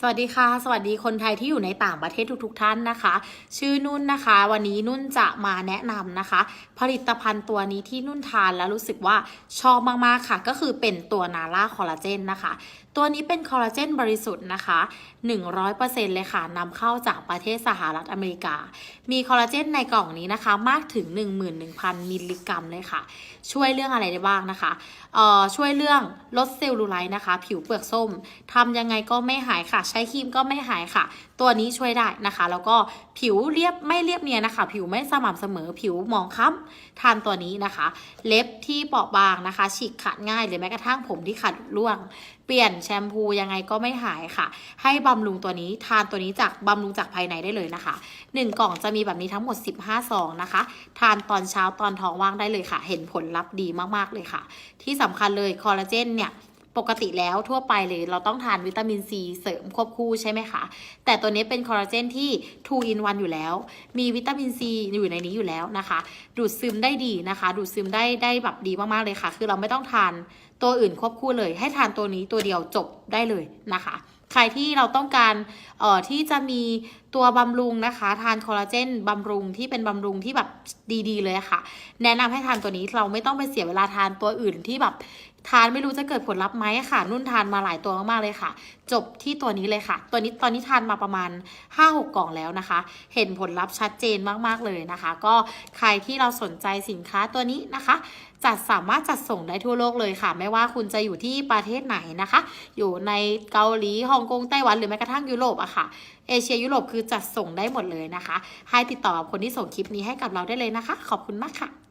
สวัสดีค่ะ สวัสดีคนไทยที่อยู่ในต่างประเทศทุกๆทท่านนะคะ ชื่อนุ่นนะคะ วันนี้นุ่นจะมาแนะนำนะคะ ผลิตภัณฑ์ตัวนี้ที่นุ่นทานแล้วรู้สึกว่าชอบมากๆค่ะ ก็คือเป็นตัวนาร่าคอลลาเจนนะคะ ตัวนี้เป็นคอลลาเจนบริสุทธิ์นะคะ 100%เลยค่ะนำเข้าจากประเทศสหรัฐอเมริกา มีคอลลาเจนในกล่องนี้นะคะ มากถึง 11,000 มิลลิกรัมเลยค่ะ ช่วยเรื่องอะไรได้บ้างนะคะเอ่อช่วยเรื่องลดเซลลูไลท์นะคะ ผิวเปลือกส้มทำยังไงก็ไม่หายค่ะใช้ครีมก็ไม่หายค่ะ ตัวนี้ช่วยได้นะคะ แล้วก็ผิวเรียบไม่เรียบเนียนนะคะ ผิวไม่สม่ำเสมอผิวหมองคล้ำทานตัวนี้นะคะ เล็บที่เปราะบางนะคะ ฉีกขาดง่ายหรือแม้กระทั่งผมที่ขาดร่วง เปลี่ยนแชมพูยังไงก็ไม่หายค่ะ ให้บำรุงตัวนี้ทานตัวนี้จากบำรุงจากภายในได้เลยนะคะ 1 กล่องจะมีแบบนี้ทั้งหมด 15ซองนะคะ ทานตอนเช้าตอนท้องว่างได้เลยค่ะ เห็นผลลัพธ์ดีมากๆเลยค่ะ ที่สำคัญเลยคอลลาเจนเนี่ย ปกติแล้วทั่วไปเลยเราต้องทานวิตามินซีเสริมควบคู่ใช่ไหมคะ แต่ตัวนี้เป็นคอลลาเจนที่ 2 in 1 อยู่แล้ว มีวิตามินซีอยู่ในนี้อยู่แล้วนะคะ ดูดซึมได้ดีนะคะ ดูดซึมได้ได้แบบดีมากๆเลยค่ะ คือเราไม่ต้องทานตัวอื่นควบคู่เลย ให้ทานตัวนี้ตัวเดียวจบได้เลยนะคะ ใครที่เราต้องการเอ่อที่จะมีตัวบำรุงนะคะ ทานคอลลาเจนบำรุงที่เป็นบำรุงที่แบบดีๆ เลยค่ะ แนะนำให้ทานตัวนี้เราไม่ต้องไปเสียเวลาทานตัวอื่นที่แบบ ทานไม่รู้จะเกิดผลลัพธ์ไหมค่ะ นุ่นทานมาหลายตัวมากๆเลยค่ะ จบที่ตัวนี้เลยค่ะ ตัวนี้ตอนนี้ทานมาประมาณ 5-6 กล่องแล้วนะคะ เห็นผลลัพธ์ชัดเจนมากๆเลยนะคะ ก็ใครที่เราสนใจสินค้าตัวนี้นะคะ จัดสามารถจัดส่งได้ทั่วโลกเลยค่ะ ไม่ว่าคุณจะอยู่ที่ประเทศไหนนะคะ อยู่ในเกาหลีฮ่องกงไต้หวันหรือแม้กระทั่งยุโรปอะค่ะเอเชียยุโรปคือจัดส่งได้หมดเลยนะคะ ให้ติดต่อกับคนที่ส่งคลิปนี้ให้กับเราได้เลยนะคะ ขอบคุณมากค่ะ